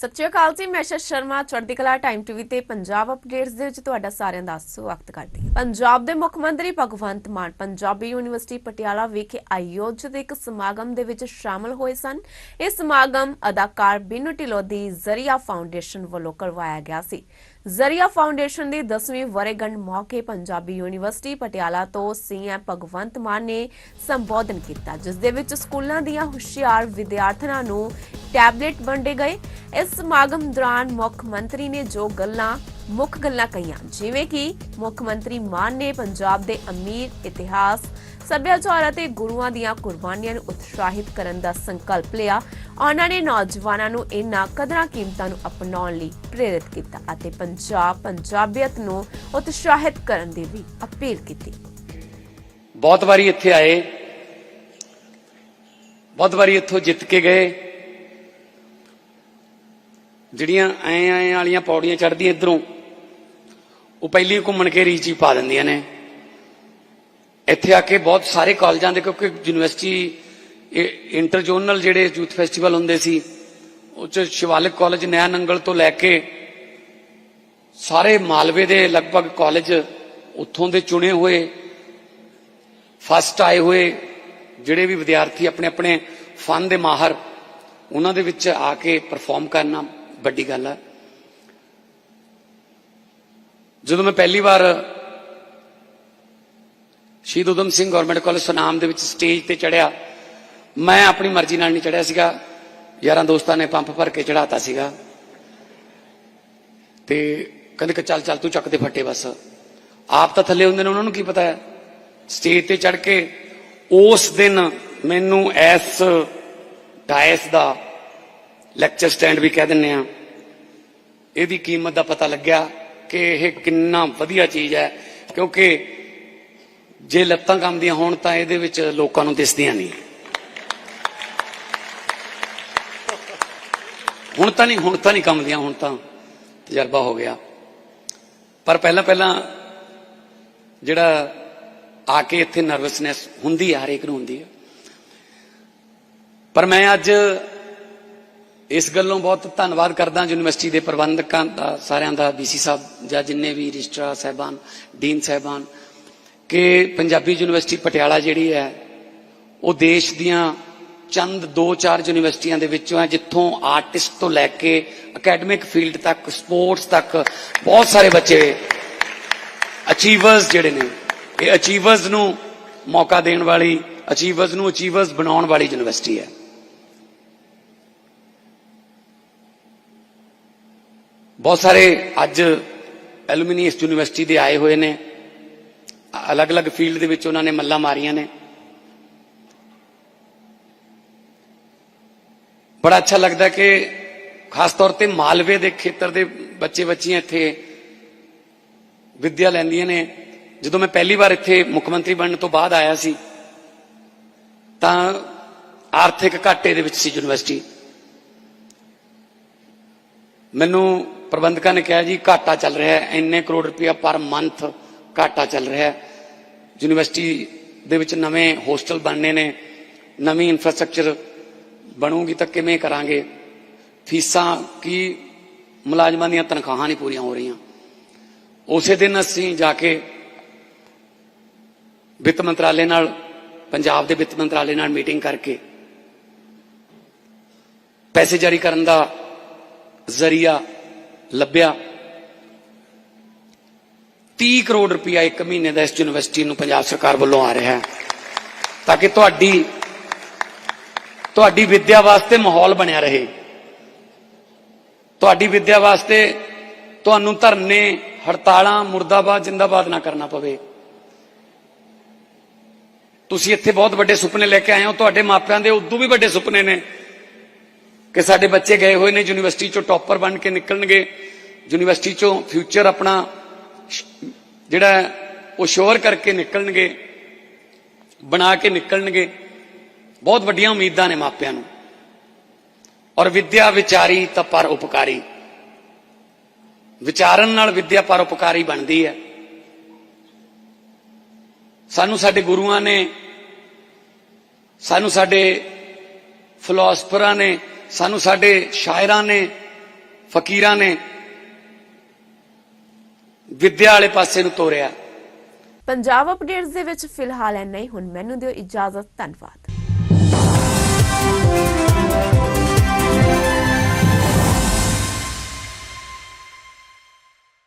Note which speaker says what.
Speaker 1: ਸਤਿ ਸ਼੍ਰੀ ਅਕਾਲ ਜੀ, ਮੈਂ ਸ਼ਸ਼ ਸ਼ਰਮਾ, ਚੜ੍ਹਦੀ ਕਲਾ ਟਾਈਮ ਟੀਵੀ ਤੇ ਪੰਜਾਬ ਅਪਡੇਟਸ ਦੇ ਵਿੱਚ ਤੁਹਾਡਾ ਸਾਰਿਆਂ ਦਾ ਸਵਾਗਤ ਕਰਦੀ ਹਾਂ। ਪੰਜਾਬ ਦੇ ਮੁੱਖ ਮੰਤਰੀ ਭਗਵੰਤ ਮਾਨ ਪੰਜਾਬੀ ਯੂਨੀਵਰਸਿਟੀ ਪਟਿਆਲਾ ਵਿਖੇ ਆਯੋਜਿਤ ਇੱਕ ਸਮਾਗਮ ਦੇ ਵਿੱਚ ਸ਼ਾਮਲ ਹੋਏ ਸਨ। ਇਹ ਸਮਾਗਮ ਅਦਾਕਾਰ ਬਿਨੂ ਢਿੱਲੋਂ ਦੀ ਜ਼ਰੀਆ ਫਾਊਂਡੇਸ਼ਨ ਵੱਲੋਂ ਕਰਵਾਇਆ ਗਿਆ ਸੀ। ਜ਼ਰੀਆ ਫਾਊਂਡੇਸ਼ਨ ਦੀ 10ਵੀਂ ਵਰ੍ਹੇਗੰਢ ਮੌਕੇ ਪੰਜਾਬੀ ਯੂਨੀਵਰਸਿਟੀ ਪਟਿਆਲਾ ਤੋਂ ਸੀਐਮ ਭਗਵੰਤ ਮਾਨ ਨੇ ਸੰਬੋਧਨ ਕੀਤਾ, ਜਿਸ ਦੇ ਵਿੱਚ ਸਕੂਲਾਂ ਦੀਆਂ ਹੁਸ਼ਿਆਰ ਵਿਦਿਆਰਥਣਾਂ ਨੂੰ ਟੈਬਲੇਟ ਵੰਡੇ ਗਏ। ਇਸ ਸਮਾਗਮ ਦੌਰਾਨ ਮੁੱਖ ਮੰਤਰੀ ਨੇ ਜੋ ਗੱਲਾਂ, ਮੁੱਖ ਗੱਲਾਂ ਕਹੀਆਂ, ਜਿਵੇਂ ਕਿ ਮੁੱਖ ਮੰਤਰੀ ਮਾਨ ਨੇ ਪੰਜਾਬ ਦੇ ਅਮੀਰ ਇਤਿਹਾਸ ਸੱਭਿਆਚਾਰ ਅਤੇ ਗੁਰੂਆਂ ਦੀਆਂ ਕੁਰਬਾਨੀਆਂ ਨੂੰ ਉਤਸ਼ਾਹਿਤ ਕਰਨ ਦਾ ਸੰਕਲਪ ਲਿਆ। ਉਹਨਾਂ ਨੇ ਨੌਜਵਾਨਾਂ ਨੂੰ ਇਹਨਾਂ ਕਦਰਾਂ ਕੀਮਤਾਂ ਨੂੰ ਅਪਣਾਉਣ ਲਈ ਪ੍ਰੇਰਿਤ ਕੀਤਾ ਅਤੇ ਪੰਜਾਬ ਪੰਜਾਬੀਅਤ ਨੂੰ ਉਤਸ਼ਾਹਿਤ ਕਰਨ ਦੀ ਵੀ ਅਪੀਲ ਕੀਤੀ।
Speaker 2: ਬਹੁਤ ਵਾਰੀ ਇੱਥੇ ਆਏ, ਬਹੁਤ ਵਾਰੀ ਇੱਥੋਂ ਜਿੱਤ ਕੇ ਗਏ। ਜਿਹੜੀਆਂ ਐ ਐ ਵਾਲੀਆਂ ਪੌੜੀਆਂ ਚੜ੍ਹਦੀਆਂ ਇਧਰੋਂ, ਉਹ ਪਹਿਲੀ ਘੁੰਮਣ ਕੇ ਰੀਚੀ ਪਾ ਦਿੰਦੀਆਂ ਨੇ। ਇੱਥੇ ਆ ਕੇ ਬਹੁਤ ਸਾਰੇ ਕਾਲਜਾਂ ਦੇ, ਕਿਉਂਕਿ ਯੂਨੀਵਰਸਿਟੀ ਇੰਟਰ ਜ਼ੋਨਲ ਜਿਹੜੇ ਯੂਥ ਫੈਸਟੀਵਲ ਹੁੰਦੇ ਸੀ, ਉਹ ਚ ਸ਼ਿਵਾਲਿਕ ਕਾਲਜ ਨਿਆ ਨੰਗਲ ਤੋਂ ਲੈ ਕੇ ਸਾਰੇ ਮਾਲਵੇ ਦੇ ਲਗਭਗ ਕਾਲਜ ਉੱਥੋਂ ਦੇ ਚੁਣੇ ਹੋਏ ਫਸਟ ਆਏ ਹੋਏ, ਜਿਹੜੇ ਵੀ ਵਿਦਿਆਰਥੀ ਆਪਣੇ ਆਪਣੇ ਫਨ ਦੇ ਮਾਹਰ, ਉਹਨਾਂ ਦੇ ਵਿੱਚ ਆ ਕੇ ਪਰਫਾਰਮ ਕਰਨਾ ਵੱਡੀ ਗੱਲ ਹੈ ਜਦੋਂ ਮੈਂ ਪਹਿਲੀ ਵਾਰ ਸ਼ਹੀਦ ਉਦਮ ਸਿੰਘ ਗਵਰਨਮੈਂਟ ਕਾਲਜ ਸੁਨਾਮ ਦੇ ਵਿੱਚ ਸਟੇਜ ਤੇ ਚੜਿਆ। ਮੈਂ ਆਪਣੀ ਮਰਜ਼ੀ ਨਾਲ ਨਹੀਂ ਚੜਿਆ ਸੀਗਾ। ਯਾਰਾਂ ਦੋਸਤਾਂ ਨੇ ਪੰਪ ਭਰ ਕੇ ਚੜਾਤਾ ਸੀਗਾ। ਤੇ ਕਹਿੰਦੇ ਕਿ ਚੱਲ ਚੱਲ ਤੂੰ ਚੱਕ ਦੇ ਫੱਟੇ ਬਸ। ਆਪ ਤਾਂ ਥੱਲੇ ਹੁੰਦੇ ਨੇ, ਉਹਨਾਂ ਨੂੰ ਕੀ ਪਤਾ ਹੈ? ਸਟੇਜ ਤੇ ਚੜ ਕੇ ਉਸ ਦਿਨ ਮੈਨੂੰ ਐਸ ਡਾਇਸ ਦਾ ਲੈਕਚਰ ਸਟੈਂਡ ਵੀ ਕਹਿ ਦਿੰਨੇ ਆ ਇਹਦੀ ਕੀਮਤ ਦਾ ਪਤਾ ਲੱਗਿਆ ਕਿ ਇਹ ਕਿੰਨਾ ਵਧੀਆ ਚੀਜ਼ ਹੈ। ਕਿਉਂਕਿ ਜੇ ਲੱਤਾਂ ਕੰਮਦੀਆਂ ਹੋਣ ਤਾਂ ਇਹਦੇ ਵਿੱਚ ਲੋਕਾਂ ਨੂੰ ਦਿਸਦੀਆਂ ਨਹੀਂ। ਹੁਣ ਤਾਂ ਨਹੀਂ, ਹੁਣ ਤਾਂ ਨਹੀਂ ਕੰਮਦੀਆਂ ਹੁਣ ਤਾਂ ਤਜਰਬਾ ਹੋ ਗਿਆ। ਪਰ ਪਹਿਲਾਂ ਪਹਿਲਾਂ ਜਿਹੜਾ ਆ ਕੇ ਇੱਥੇ ਨਰਵਸਨੈਸ ਹੁੰਦੀ ਹੈ ਹਰੇਕ ਨੂੰ ਹੁੰਦੀ ਹੈ ਪਰ ਮੈਂ ਅੱਜ ਇਸ ਗੱਲੋਂ ਬਹੁਤ ਧੰਨਵਾਦ ਕਰਦਾ ਯੂਨੀਵਰਸਿਟੀ ਦੇ ਪ੍ਰਬੰਧਕਾਂ ਦਾ, ਸਾਰਿਆਂ ਦਾ ਬੀਸੀ ਸਾਹਿਬ ਜਾਂ ਜਿੰਨੇ ਵੀ ਰਜਿਸਟਰਾਰ ਸਾਹਿਬਾਨ, ਡੀਨ ਸਾਹਿਬਾਨ ਕਿ ਪੰਜਾਬੀ ਯੂਨੀਵਰਸਿਟੀ ਪਟਿਆਲਾ ਜਿਹੜੀ ਹੈ, ਉਹ ਦੇਸ਼ ਦੀਆਂ ਚੰਦ 2-4 ਯੂਨੀਵਰਸਿਟੀਆਂ ਦੇ ਵਿੱਚੋਂ ਹੈ, ਜਿੱਥੋਂ ਆਰਟਿਸਟ ਤੋਂ ਲੈ ਕੇ ਅਕੈਡਮਿਕ ਫੀਲਡ ਤੱਕ, ਸਪੋਰਟਸ ਤੱਕ ਬਹੁਤ ਸਾਰੇ ਬੱਚੇ ਅਚੀਵਰਸ ਜਿਹੜੇ ਨੇ, ਇਹ ਅਚੀਵਰਸ ਨੂੰ ਮੌਕਾ ਦੇਣ ਵਾਲੀ ਅਚੀਵਰਸ ਨੂੰ ਅਚੀਵਰਸ ਬਣਾਉਣ ਵਾਲੀ ਯੂਨੀਵਰਸਿਟੀ ਹੈ। ਬਹੁਤ ਸਾਰੇ ਅੱਜ ਐਲੂਮਨੀ ਇਸ ਯੂਨੀਵਰਸਿਟੀ ਦੇ ਆਏ ਹੋਏ ਨੇ। ਅਲੱਗ-ਅਲੱਗ ਫੀਲਡ ਦੇ ਵਿੱਚ ਉਹਨਾਂ ਨੇ ਮੱਲਾਂ ਮਾਰੀਆਂ ਨੇ। ਬੜਾ ਅੱਛਾ ਲੱਗਦਾ ਕਿ ਖਾਸ ਤੌਰ ਤੇ ਮਾਲਵੇ ਦੇ ਖੇਤਰ ਦੇ ਬੱਚੇ ਬੱਚੀਆਂ ਇੱਥੇ ਵਿੱਦਿਆ ਲੈਂਦੀਆਂ ਨੇ। ਜਦੋਂ ਮੈਂ ਪਹਿਲੀ ਵਾਰ ਇੱਥੇ ਮੁੱਖ ਮੰਤਰੀ ਬਣਨ ਤੋਂ ਬਾਅਦ ਆਇਆ ਸੀ, ਤਾਂ ਆਰਥਿਕ ਘਾਟੇ ਦੇ ਵਿੱਚ ਸੀ ਯੂਨੀਵਰਸਿਟੀ। ਮੈਨੂੰ ਪ੍ਰਬੰਧਕਾਂ ਨੇ ਕਿਹਾ ਜੀ, ਘਾਟਾ ਚੱਲ ਰਿਹਾ ਹੈ, ਇੰਨੇ ਕਰੋੜ ਰੁਪਇਆ ਪਰ ਮੰਥ ਘਾਟਾ ਚੱਲ ਰਿਹਾ ਹੈ। ਯੂਨੀਵਰਸਿਟੀ ਦੇ ਵਿੱਚ ਨਵੇਂ ਹੋਸਟਲ ਬਣਨੇ ਨੇ, ਨਵੀਂ ਇਨਫਰਾਸਟ੍ਰਕਚਰ ਬਣੂਗੀ ਤਾਂ ਕਿਵੇਂ ਕਰਾਂਗੇ? ਫੀਸਾਂ ਕੀ ਮੁਲਾਜ਼ਮਾਂ ਦੀਆਂ ਤਨਖਾਹਾਂ ਨਹੀਂ ਪੂਰੀਆਂ ਹੋ ਰਹੀਆਂ। ਉਸੇ ਦਿਨ ਅਸੀਂ ਜਾ ਕੇ ਵਿੱਤ ਮੰਤਰਾਲੇ ਨਾਲ, ਪੰਜਾਬ ਦੇ ਵਿੱਤ ਮੰਤਰਾਲੇ ਨਾਲ ਮੀਟਿੰਗ ਕਰਕੇ ਪੈਸੇ ਜਾਰੀ ਕਰਨ ਦਾ ਜ਼ਰੀਆ ਲੱਭਿਆ। 30 ਕਰੋੜ ਰੁਪਇਆ ਇੱਕ ਮਹੀਨੇ ਦਾ ਇਸ ਯੂਨੀਵਰਸਿਟੀ ਨੂੰ ਪੰਜਾਬ ਸਰਕਾਰ ਵੱਲੋਂ ਆ ਰਿਹਾ ਹੈ। ਤਾਂ ਕਿ ਤੁਹਾਡੀ ਤੁਹਾਡੀ ਵਿੱਦਿਆ ਵਾਸਤੇ ਮਾਹੌਲ ਬਣਿਆ ਰਹੇ। ਤੁਹਾਡੀ ਵਿੱਦਿਆ ਵਾਸਤੇ ਤੁਹਾਨੂੰ ਧਰਨੇ, ਹੜਤਾਲਾਂ, ਮੁਰਦਾਬਾਦ, ਜਿੰਦਾਬਾਦ ਨਾ ਕਰਨਾ ਪਵੇ। ਤੁਸੀਂ ਇੱਥੇ ਬਹੁਤ ਵੱਡੇ ਸੁਪਨੇ ਲੈ ਕੇ ਆਏ ਹੋ। ਤੁਹਾਡੇ ਮਾਪਿਆਂ ਦੇ ਉਦੋਂ ਵੀ ਵੱਡੇ ਸੁਪਨੇ ਨੇ ਕਿ ਸਾਡੇ ਬੱਚੇ ਗਏ ਹੋਏ ਨੇ ਯੂਨੀਵਰਸਿਟੀ ਚੋਂ ਟੌਪਰ ਬਣ ਕੇ ਨਿਕਲਣਗੇ। ਯੂਨੀਵਰਸਿਟੀ ਚੋਂ ਫਿਊਚਰ ਆਪਣਾ ਜਿਹੜਾ ਉਹ ਸ਼ੋਰ ਕਰਕੇ ਨਿਕਲਣਗੇ, ਬਣਾ ਕੇ ਨਿਕਲਣਗੇ। ਬਹੁਤ ਵੱਡੀਆਂ ਉਮੀਦਾਂ ਨੇ ਮਾਪਿਆਂ ਨੂੰ। ਔਰ ਵਿਦਿਆ ਵਿਚਾਰੀ ਤਾਂ ਪਰ ਉਪਕਾਰੀ। ਵਿਚਾਰਨ ਨਾਲ ਵਿਦਿਆ ਪਰ ਉਪਕਾਰੀ ਬਣਦੀ ਹੈ। ਸਾਨੂੰ ਸਾਡੇ ਗੁਰੂਆਂ ਨੇ, ਸਾਨੂੰ ਸਾਡੇ ਫਿਲਾਸਫਰਾਂ ਨੇ, ਸਾਨੂੰ ਸਾਡੇ ਸ਼ਾਇਰਾਂ ਨੇ, ਫਕੀਰਾਂ ਨੇ ਵਿੱਦਿਆ ਵਾਲੇ ਪਾਸੇ ਨੂੰ ਤੋਰਿਆ।
Speaker 1: ਪੰਜਾਬ ਅਪਡੇਟਸ ਦੇ ਵਿੱਚ ਫਿਲਹਾਲ ਐਨਾ ਹੀ। ਹੁਣ ਮੈਨੂੰ ਦਿਓ ਇਜਾਜ਼ਤ। ਧੰਨਵਾਦ।